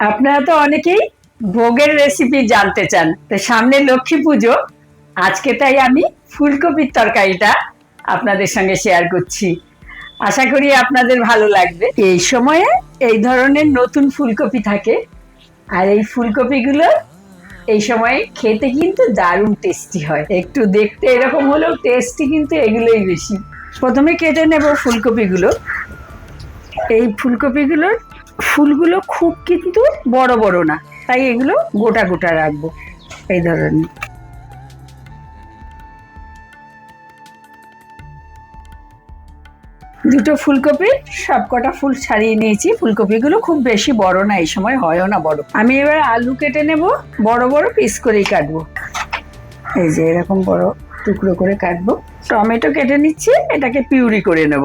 আপনারা তো অনেকেই ভোগের রেসিপি জানতে চান। তো সামনে লক্ষ্মী পুজো, আজকে তাই আমি ফুলকপির তরকারিটা আপনাদের সঙ্গে শেয়ার করছি। আশা করি আপনাদের ভালো লাগবে। এই সময়ে এই ধরনের নতুন ফুলকপি থাকে, আর এই ফুলকপিগুলো এই সময়ে খেতে কিন্তু দারুণ টেস্টি হয়। একটু দেখতে এরকম হলেও টেস্টি কিন্তু এগুলোই বেশি। প্রথমে কেটে নেব ফুলকপিগুলো। এই ফুলকপিগুলোর ফুলগুলো খুব কিন্তু বড় বড় না, তাই এগুলো গোটা গোটা রাখব এই ধরনের। দুটো ফুলকপি সব কটা ফুল ছাড়িয়ে নিয়েছি। ফুলকপিগুলো খুব বেশি বড় না, এই সময় হয়ও না বড়। আমি এবার আলু কেটে নেব, বড় বড় পিস করেই কাটবো। এই যে এরকম বড় টুকরো করে কাটবো। টমেটো কেটে নিচ্ছি, এটাকে পিউরি করে নেব।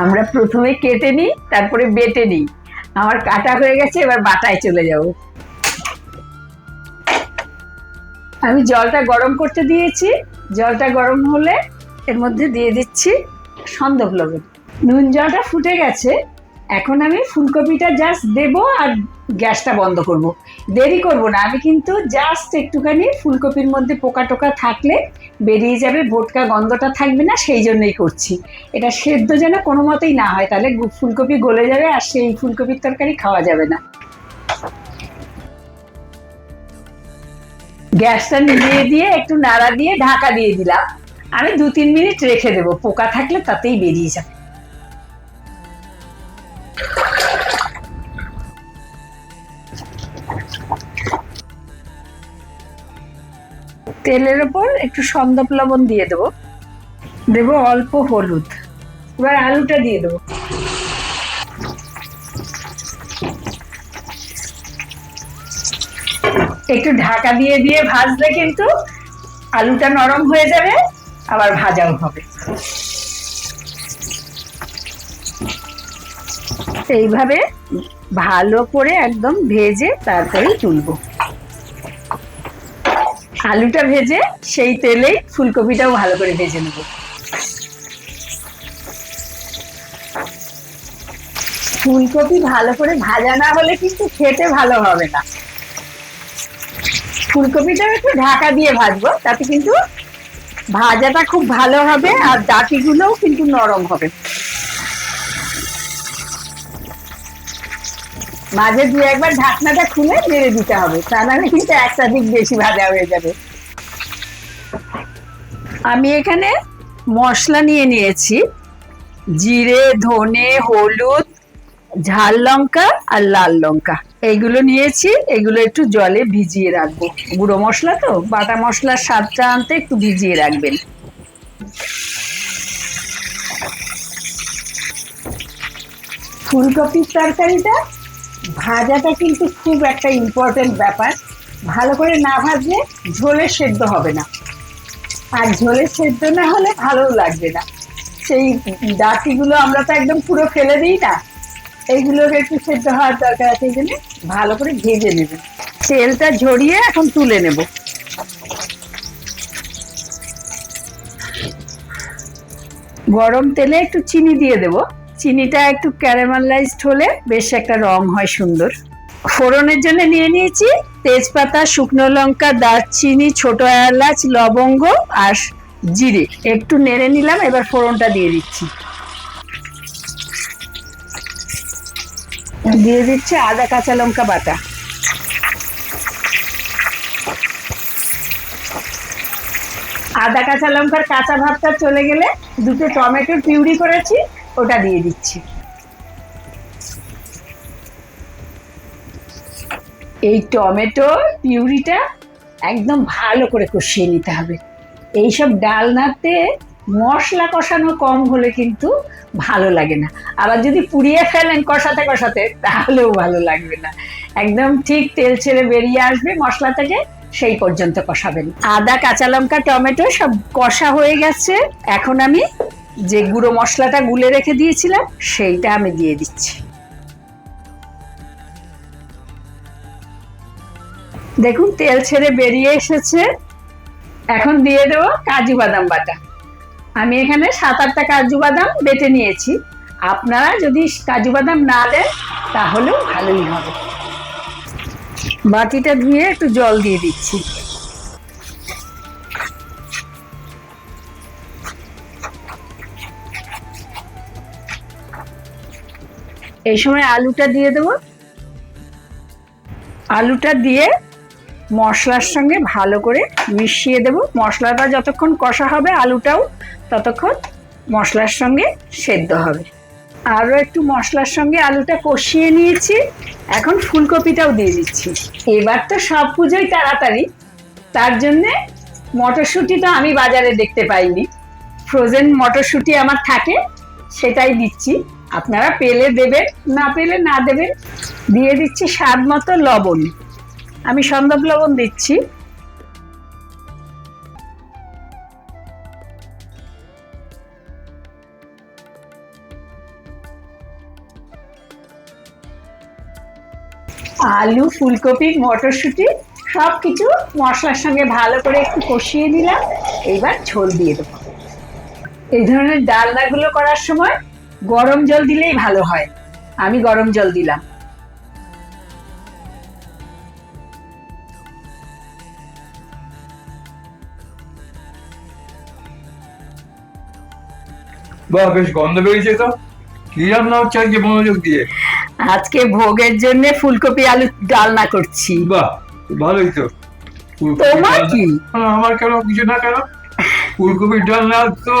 আমরা প্রথমে কেটে নিই, তারপরে বেটে নিই। আমার কাটা হয়ে গেছে, এবার বাটায় চলে যাব। আমি জলটা গরম করতে দিয়েছি। জলটা গরম হলে এর মধ্যে দিয়ে দিচ্ছি সন্দেহ লবণ। নুন জলটা ফুটে গেছে। এখন আমি ফুলকপিটা জাস্ট দেব আর গ্যাসটা বন্ধ করব। দেরি করব না, আমি কিন্তু জাস্ট একটুখানি ফুলকপির মধ্যে পোকা টোকা থাকলে বেরিয়ে যাবে, ভোটকা গন্ধটা থাকবে না, সেই জন্যই করছি। এটা সেদ্ধ যেন কোনো মতেই না হয়, তাহলে ফুলকপি গলে যাবে আর সেই ফুলকপির তরকারি খাওয়া যাবে না। গ্যাসটা নিভিয়ে দিয়ে একটু নাড়া দিয়ে ঢাকা দিয়ে দিলাম। আমি দু তিন মিনিট রেখে দেবো, পোকা থাকলে তাতেই বেরিয়ে যাবে। তেলের ওপর একটু সন্দপ লবণ দিয়ে দেবো। দেবো অল্প হলুদ। এবার আলুটা দিয়ে দেবো। একটু ঢাকা দিয়ে দিয়ে ভাজলে কিন্তু আলুটা নরম হয়ে যাবে, আবার ভাজাও হবে। এইভাবে ভালো করে একদম ভেজে তারপরে তুলবো। আলুটা ভেজে সেই তেলেই ফুলকপিটাও ভালো করে ভেজে নেব। ফুলকপি ভালো করে ভাজা না হলে কিন্তু খেতে ভালো হবে না। ফুলকপিটা একটু ঢাকা দিয়ে ভাজবো, তাতে কিন্তু ভাজাটা খুব ভালো হবে আর ডাটিগুলোও কিন্তু নরম হবে। মাঝে দু একবার ঢাকনাটা খুলে নেড়ে দিতে হবে। তা নাহলে কিন্তু একটা দিক বেশি ভাজা হয়ে যাবে। আমি এখানে মশলা নিয়ে নিয়েছি। জিরে, ধনে, হলুদ, ঝাল লঙ্কা আর লাল লঙ্কা। এইগুলো নিয়েছি, এগুলো একটু জলে ভিজিয়ে রাখব। গুঁড়ো মশলা তো, বাটা মশলার স্বাদটা আনতে একটু ভিজিয়ে রাখবেন। ফুলকপির তরকারিটা ভাজাটা কিন্তু খুব একটা ইম্পর্টেন্ট ব্যাপার। ভালো করে না ভাজলে ঝোলে সেদ্ধ হবে না। আর ঝোলে সেদ্ধ না হলে ভালোও লাগবে না। সেই ডাটিগুলো আমরা তো একদম পুরো ফেলে দিই না। এইগুলোকে একটু সেদ্ধ হওয়ার দরকার আছে, এই জন্য ভালো করে ভেজে নেবেন তেলটা ঝরিয়ে এখন তুলে নেব। গরম তেলে একটু চিনি দিয়ে দেব। চিনিটা একটু ক্যারামেলাইজড হলে বেশ একটা রং হয় সুন্দর। ফোড়নের জন্য নিয়ে নিয়েছি তেজপাতা, শুকনো লঙ্কা, দারচিনি, ছোট এলাচ, লবঙ্গ আর জিরে। একটু নেড়ে নিলাম, এবার ফোড়নটা দিয়ে দিচ্ছি। দিয়ে দিচ্ছে আদা, কাঁচা লঙ্কা বাটা। আদা, কাঁচা লঙ্কার কাঁচা ভাবটা চলে গেলে দুটো টমেটো পিউরি করেছি। ওটা দিয়ে দিচ্ছি। এই টমেটো, পিউরিটা একদম ভালো করে কষিয়ে নিতে হবে। এইসব ডালনাতে মশলা কষানো কম হলে কিন্তু ভালো লাগে না। আবার যদি পুড়িয়ে ফেলেন কষাতে কষাতে, তাহলেও ভালো লাগবে না। একদম ঠিক তেল ছেড়ে বেরিয়ে আসবে মশলা থেকে, সেই পর্যন্ত কষাবেন। আদা, কাঁচা লঙ্কা, টমেটো সব কষা হয়ে গেছে। এখন আমি যে গুঁড়ো মশলাটা গুলে রেখে দিয়েছিলাম, সেইটা আমি দিয়ে দিচ্ছি। দেখুন, তেল ছেড়ে বেরিয়ে এসেছে। এখন দিয়ে দেবো কাজু বাদাম বাটা। আমি এখানে সাত আটটা কাজু বাদাম বেটে নিয়েছি। আপনারা যদি কাজু বাদাম না দেন, তাহলেও ভালোই হবে। বাটিটা ধুয়ে একটু জল দিয়ে দিচ্ছি। এই সময় আলুটা দিয়ে দেবো। আলুটা দিয়ে মশলার সঙ্গে ভালো করে মিশিয়ে দেব। মশলাটা যতক্ষণ কষা হবে আলুটাও ততক্ষণ মশলার সঙ্গে সেদ্ধ হবে। আরও একটু মশলার সঙ্গে আলুটা কষিয়ে নিয়েছি। এখন ফুলকপিটাও দিয়ে দিচ্ছি। এবার তো সব পুজোই তাড়াতাড়ি। তার জন্যে মটরশুঁটি তো আমি বাজারে দেখতে পাইনি। ফ্রোজেন মটরশুঁটি আমার থাকে, সেটাই দিচ্ছি। আপনারা পেলে দেবেন, না পেলে না দেবেন, দিয়ে দিচ্ছি স্বাদ মতো লবণ। আমি সন্দব লবণ দিচ্ছি। আলু, ফুলকপি, মটরশুঁটি সব কিছু মশলার সঙ্গে ভালো করে একটু কষিয়ে দিলাম এইবার ঝোল দিয়ে দেবো। এই ধরনের ডালনাগুলো করার সময় গরম জল দিলেই ভালো হয়। আমি গরম জল দিলাম। বাহ বেশ গন্ধ বেরিয়েছে তো। কি রান্না হচ্ছে আজকে মনোযোগ দিয়ে? আজকে ভোগের জন্য ফুলকপি আলু ডালনা করছি। বাহ ভালোই তো। তোমার কি? হ্যাঁ, আমার কেন কিছু না কেন? ফুলকপির ডাল না তো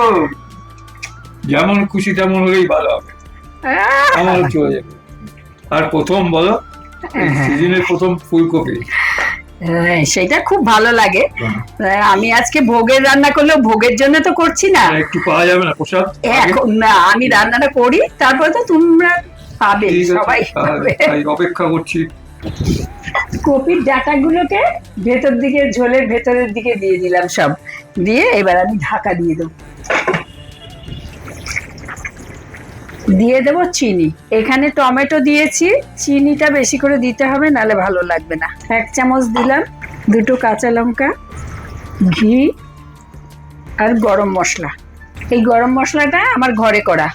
যেমন খুশি তেমন হলেই ভালো হবে। আমার চলে যাবে। আর প্রথম বলো সিজনের প্রথম ফুলকপি। হ্যাঁ, সেটা খুব ভালো লাগে। হ্যাঁ, আমি আজকে ভোগের রান্না করলেও ভোগের জন্য তো করছি না। একটু পাওয়া যাবে না প্রসাদ? এখন না আমি রান্নাটা করি তারপরে তো তোমরা পাবে সবাই অপেক্ষা করছি। কপির ডাটাগুলোকে ভেতর দিকে ঝোলের ভেতরের দিকে দিয়ে দিলাম সব। দিয়ে এবার আমি ঢাকা দিয়ে দেবো। দিয়ে দেব চিনি। এখানে টমেটো দিয়েছি, চিনিটা বেশি করে দিতে হবে, নালে ভালো লাগবে না। এক চামচ দিলাম, দুটো কাঁচা লঙ্কা, ঘি আর গরম মশলা। এই গরম মশলাটা আমার ঘরে করা।